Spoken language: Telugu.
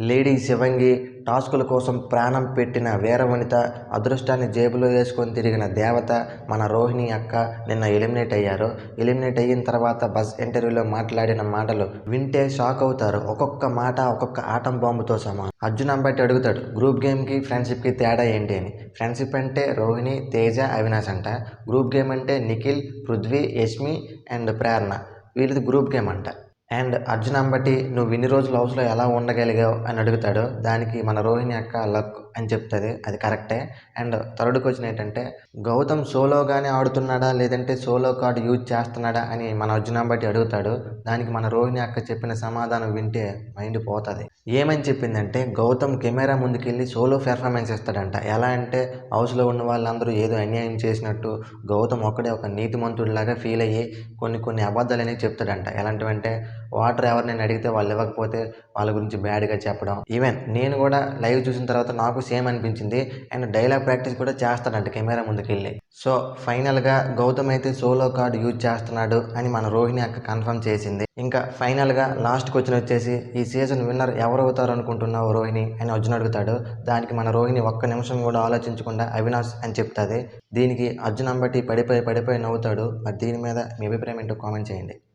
లేడీ శివంగి టాస్కుల కోసం ప్రాణం పెట్టిన వీరవనిత అదృష్టాన్ని జేబులో వేసుకొని తిరిగిన దేవత మన రోహిణి అక్క నిన్న ఎలిమినేట్ అయ్యారు. ఎలిమినేట్ అయిన తర్వాత బస్ ఇంటర్వ్యూలో మాట్లాడిన మాటలు వింటే షాక్ అవుతారు. ఒక్కొక్క మాట ఒక్కొక్క ఆటం బాంబుతో సమానం. అర్జున్ అంబట్టి అడుగుతాడు గ్రూప్ గేమ్కి ఫ్రెండ్షిప్కి తేడా ఏంటి? అని. ఫ్రెండ్షిప్ అంటే రోహిణి తేజ అవినాష్ అంట. గ్రూప్ గేమ్ అంటే నిఖిల్ పృథ్వీ యష్మి అండ్ ప్రేరణ. వీళ్ళది గ్రూప్ గేమ్ అంట. అండ్ అర్జున్ అంబటి నువ్వు ఇన్ని రోజులు హౌస్లో ఎలా ఉండగలిగావు? అని అడుగుతాడు. దానికి మన రోహిణి అక్క లక్ అని చెప్తుంది. అది కరెక్టే. అండ్ థర్డ్ క్వశ్చన్ ఏంటంటే గౌతమ్ సోలోగానే ఆడుతున్నాడా? లేదంటే సోలో కార్డు యూజ్ చేస్తున్నాడా? అని మన అర్జున్ అంబటి అడుగుతాడు. దానికి మన రోహిణి అక్క చెప్పిన సమాధానం వింటే మైండ్ పోతుంది. ఏమని చెప్పిందంటే గౌతమ్ కెమెరా ముందుకెళ్ళి సోలో పెర్ఫార్మెన్స్ ఇస్తాడంట. ఎలా అంటే హౌస్లో ఉన్న వాళ్ళందరూ ఏదో అన్యాయం చేసినట్టు గౌతమ్ ఒక్కడే ఒక నీతిమంతుడిలాగా ఫీల్ అయ్యి కొన్ని కొన్ని అబద్ధాలు అనేవి చెప్తాడంట. ఎలాంటివంటే వాటర్ ఎవరినైనా అడిగితే వాళ్ళు ఇవ్వకపోతే వాళ్ళ గురించి బ్యాడ్గా చెప్పడం. ఈవెన్ నేను కూడా లైవ్ చూసిన తర్వాత నాకు సేమ్ అనిపించింది. అండ్ డైలాగ్ ప్రాక్టీస్ కూడా చేస్తాడంట కెమెరా ముందుకెళ్ళి. సో ఫైనల్గా గౌతమ్ అయితే సోలో కార్డ్ యూజ్ చేస్తున్నాడు అని మన రోహిణి అక్క కన్ఫర్మ్ చేసింది. ఇంకా ఫైనల్గా లాస్ట్ క్వశ్చన్ వచ్చేసి ఈ సీజన్ విన్నర్ ఎవరు అవుతారు అనుకుంటున్నావు రోహిణి అని అర్జున్ అడుగుతాడు. దానికి మన రోహిణి ఒక్క నిమిషం కూడా ఆలోచించకుండా అవినాష్ అని చెప్తుంది. దీనికి అర్జున్ అంబటి పడిపోయి పడిపోయి నవ్వుతాడు. మరి దీని మీద మీ అభిప్రాయం ఏంటో కామెంట్ చేయండి.